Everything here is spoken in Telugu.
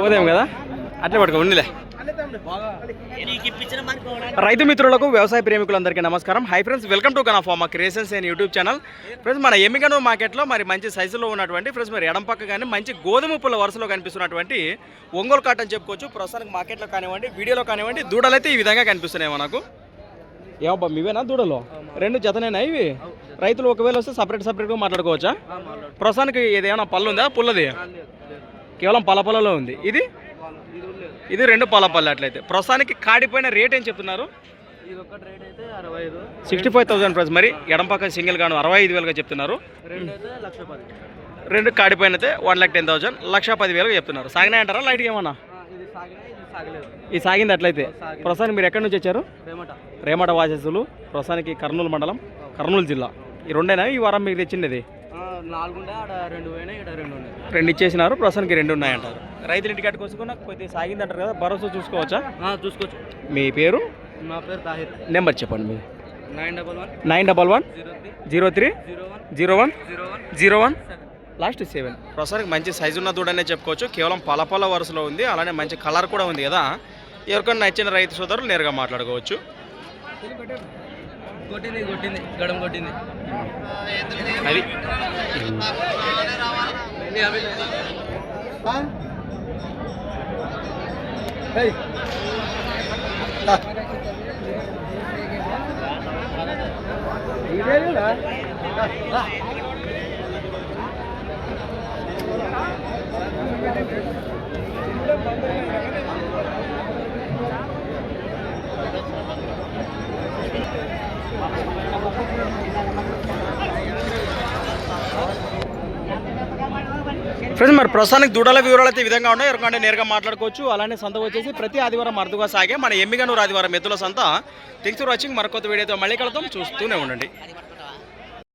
పోదేం కదా? అట్లే పట్టుకో ఉండిలే. రైతు మిత్రులకు వ్యవసాయ ప్రేమికులందరికీ నమస్కారం. Hi friends welcome to Gana farmer creations and YouTube channel. Friends మన ఎమ్మిగను మార్కెట్లో మరి మంచి సైజులో ఉన్నటువంటి ఫ్రెండ్స్ మరి ఎడం పక్క కానీ మంచి గోధుమ పుల్ల వరుసలో కనిపిస్తున్నటువంటి ఒంగోలు కాటన్ చెప్పుకోవచ్చు. ప్రస్తుతానికి మార్కెట్లో కానివ్వండి వీడియోలో కానివ్వండి దూడలైతే ఈ విధంగా కనిపిస్తున్నాయి మనకు. ఏమబ్బా మీవేనా దూడలు? రెండు జతనేనా ఇవి? రైతులు ఒకవేళ వస్తే సపరేట్ సపరేట్గా మాట్లాడుకోవచ్చా? ప్రస్తుతానికి ఏమైనా పళ్ళు ఉందా? పుల్లది? కేవలం పల పొలలో ఉంది. ఇది? ఇది రెండు పల పళ్ళు అట్లయితే. ప్రస్తుతానికి కాడిపోయిన రేట్ ఏం చెప్తున్నారు? Sixty five thousand price. మరి ఎడం పక్క సింగిల్ గాను అరవై ఐదు వేలుగా చెప్తున్నారు. రెండు కాడిపోయిన అయితే వన్ లాక్ టెన్ థౌసండ్. లక్ష పది వేలుగా చెప్తున్నారు. సాగినాయి అంటారా? లైట్గా ఏమన్నా? ఇది సాగింది అట్లయితే. ప్రస్తుతానికి మీరు ఎక్కడి నుంచి వచ్చారు? రేమట. వాసస్సులు ప్రస్తుతానికి కర్నూలు మండలం కర్నూలు జిల్లా. ఈ రెండేనా? ఈ వారం మీకు తెచ్చింది నాలుగు ఉండే ఆడ రెండు పోయినాయి ఇక్కడ రెండు ఉన్నాయి రెండు ఇచ్చేసినారు ప్రస్తుతానికి రెండు ఉన్నాయంటారు. రైతులు ఇంటికి కట్టుకొచ్చుకున్న కొద్దిగా సాగింది అంటారు కదా భరోసా చూసుకోవచ్చా? చూసుకోవచ్చు. మీ పేరు? నా పేరు తాహిర్. నెంబర్ చెప్పండి మీ. Nine double one. Nine double one. Zero three. Zero one. Zero one. Last seven. ప్రస్తుతానికి మంచి సైజు ఉన్న దూడనే చెప్పుకోవచ్చు. కేవలం పలపల వరుసలో ఉంది. అలానే మంచి కలర్ కూడా ఉంది కదా. ఎవరికైనా నచ్చిన రైతు సోదరులు నేరుగా మాట్లాడుకోవచ్చు. కొట్టింది కొట్టింది గడం కొట్టింది. అది ఫ్రెండ్స్ మరి ప్రస్తుతానికి దూడల వివరాలు అయితే ఈ విధంగా ఉన్నాయి. ఎవరికంటే నేరుగా మాట్లాడుకోవచ్చు. అలానే సంత వచ్చేసి ప్రతి ఆదివారం అరుదుగా సాగే మన ఎమ్మిగనూరు ఆదివారం ఎద్దుల సంత. థింక్స్ ఫర్ వాచింగ్ మరొక వీడియోతో మళ్ళీ కలుద్దాం. చూస్తూనే ఉండండి.